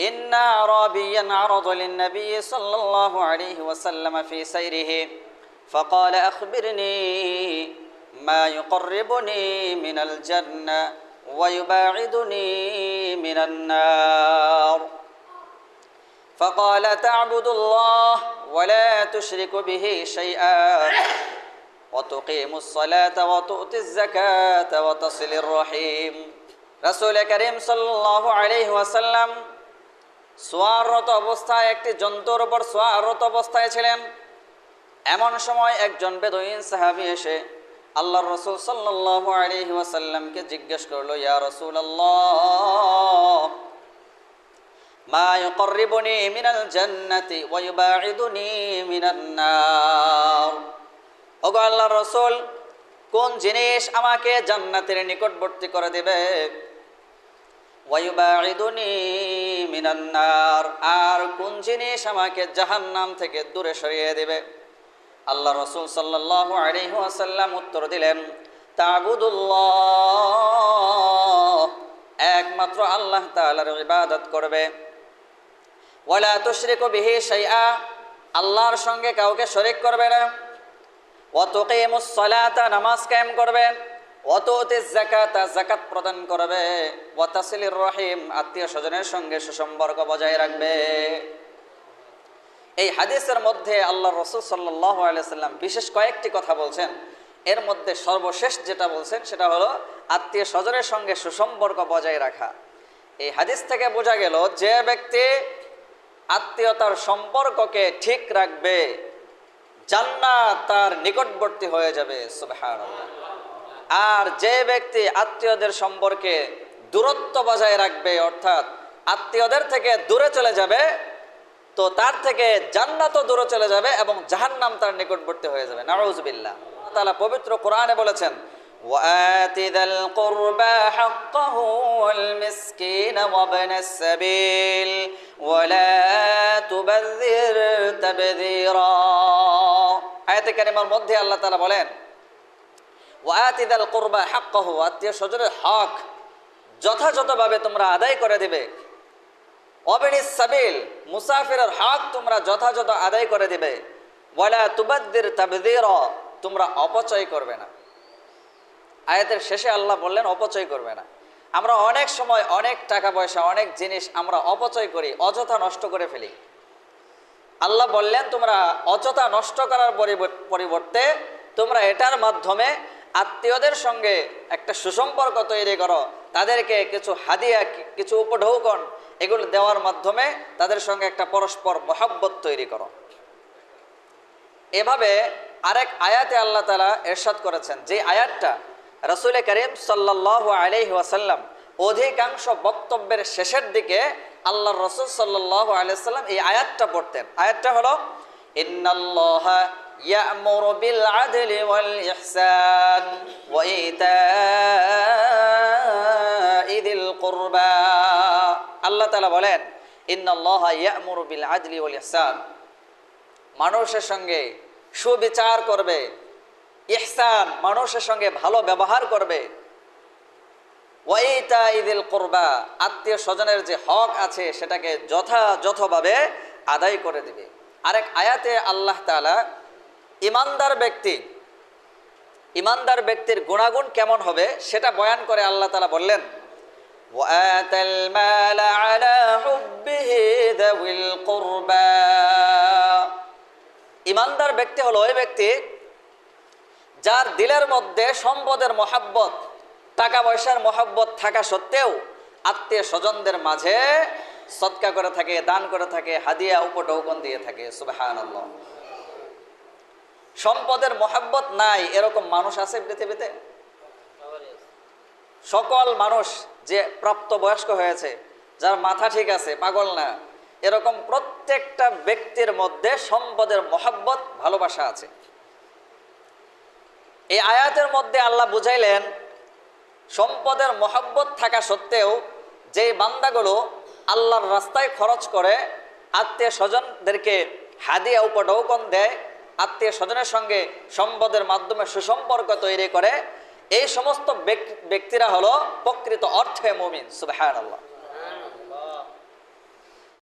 إن أعرابيا عرض للنبي صلى الله عليه وسلم في سيره فقال أخبرني ما يقربني من الجنة ويباعدني من النار. فقال تعبد الله ولا تشرك به شيئا وتقيم الصلاة وتؤتي الزكاة وتصل الرحيم. رسول كريم صلى الله عليه وسلم সোয়াররত অবস্থায়, একটি জন্তুর উপর সোয়াররত অবস্থায় ছিলেন। এমন সময় একজন বেদইন সাহাবি এসে আল্লাহ রসুল সাল্লাহ আলহি ওয়াসাল্লামকে জিজ্ঞেস করল, ইয়া রসুল আল্লাহ আল্লাহর রসুল, কোন জিনিস আমাকে জান্নাতের নিকটবর্তী করে দেবে? ওয়াইবাঈদুনি মিনান নার আর কোন জিনিস আমাকে জাহান্নাম থেকে দূরে সরিয়ে দেবে? আল্লাহ রসুল আলাইহি উত্তর দিলেন, তাবুদুল্লাহ একমাত্র আল্লাহ ইবাদত করবে। আল্লাহর সঙ্গে কাউকে শরীক করবে না। ওয়াতুকিমুস সালাতা নামাজ কায়েম করবে। ওয়াতুতি যাকাতা যাকাত প্রদান করবে। ওয়াতাসিলির রহিম আত্মীয় স্বজনের সঙ্গে সুসম্পর্ক বজায় রাখবে। এই হাদিসের মধ্যে আল্লাহ রসুল সাল্লাহ আলাইসাল্লাম বিশেষ কয়েকটি কথা বলছেন। এর মধ্যে সর্বশেষ যেটা বলছেন সেটা হলো আত্মীয় স্বজনের সঙ্গে সুসম্পর্ক বজায় রাখা। এই হাদিস থেকে বোঝা গেল যে ব্যক্তি আত্মীয়তার সম্পর্ককে ঠিক রাখবে, জান্নাত তার নিকটবর্তী হয়ে যাবে। সুবহানাল্লাহ। আর যে ব্যক্তি আত্মীয়দের সম্পর্কে দূরত্ব বজায় রাখবে অর্থাৎ আত্মীয়দের থেকে দূরে চলে যাবে তো তার থেকে জান্নাতও দূরে চলে যাবে এবং জাহান্নাম তার নিকটবর্তী হয়ে যাবে নাউজুবিল্লাহ তাআলা পবিত্র কোরআনে বলেছেন وآت ذا القربى حقه والمسكين وابن السبيل ولا تبذر تبذيرا আয়াতে কারিমার মধ্যে আল্লাহ তাআলা বলেন ওয়াতি দাল কোরবা হাক্কাহ, আত্মীয় স্বজনের হক যথাযথভাবে তোমরা আদায় করে দেবে। অবেনিস সাবিল, মুসাফিরের হক তোমরা যথাযথ আদায় করে দেবে। ওয়ালা তুবাদ্দির তাবদির, তোমরা অপচয় করবে না। আয়াতের শেষে আল্লাহ বললেন, অপচয় করবে না। আমরা অনেক সময় অনেক টাকা পয়সা, অনেক জিনিস আমরা অপচয় করি, অযথা নষ্ট করে ফেলি। আল্লাহ বললেন, তোমরা অযথা নষ্ট করার পরিবর্তে তোমরা এটার মাধ্যমে আত্মীয়দের সঙ্গে একটা সুসম্পর্ক তৈরি করো। তাদেরকে কিছু হাদিয়া, কিছু উপঢৌকন এগুলো দেওয়ার মাধ্যমে তাদের সঙ্গে একটা পরস্পর মহাব্বত তৈরি করো। এভাবে আরেক আয়াতে আল্লাহ তালা এরশাদ করেছেন যে আয়াতটা রসুল করিম সাল্লাহ আলহি ওয়াসাল্লাম অধিকাংশ বক্তব্যের শেষের দিকে আল্লাহ রসুল সাল্লাহ আলাইসাল্লাম এই আয়াতটা পড়তেন। আয়াতটা হলো يأمر بالعدل والإحسان وإيتاء ذي القربى আল্লাহ তাআলা বলেন ইন্নাল্লাহ ইয়ামুরু বিল আদলি ওয়াল ইহসান মানুষের সঙ্গে সুবিচার করবে ইহসান মানুষের সঙ্গে ভালো ব্যবহার করবে ওয়াইতা ইদিল কোরবা আত্মীয় স্বজনের যে হক আছে সেটাকে যথাযথভাবে আদায় করে দিবে আরেক আয়াতে আল্লাহ তাআলা ইমানদার ব্যক্তি, ইমানদার ব্যক্তির গুণাগুণ কেমন হবে সেটা বয়ান করে আল্লাহ তালা বললেন ইমানদার ব্যক্তি হলো ওই ব্যক্তি যার দিলের মধ্যে সম্পদের মহাব্বত টাকা পয়সার মহাব্বত থাকা সত্ত্বেও আত্মীয় স্বজনদের মাঝে সৎকা করে থাকে, দান করে থাকে, হাদিয়া উপটৌকন দিয়ে থাকে সুবাহ সম্পদের মহাব্বত নাই, এরকম মানুষ আছে পৃথিবীতে? সকল মানুষ যে প্রাপ্ত বয়স্ক হয়েছে, যার মাথা ঠিক আছে, পাগল না, এরকম প্রত্যেকটা ব্যক্তির মধ্যে সম্পদের মহাব্বত, ভালোবাসা আছে। এই আয়াতের মধ্যে আল্লাহ বুঝাইলেন, সম্পদের মহাব্বত থাকা সত্ত্বেও যে বান্দাগুলো আল্লাহর রাস্তায় খরচ করে, আত্মীয় স্বজনদেরকে হাদিয়া উপঢৌকন দেয় আত্মীয় স্বজনের সঙ্গে সম্পদের মাধ্যমে সুসম্পর্ক তৈরি করে, এই সমস্ত ব্যক্তিরা হলো প্রকৃত অর্থে মুমিন সুবাহ আল্লাহ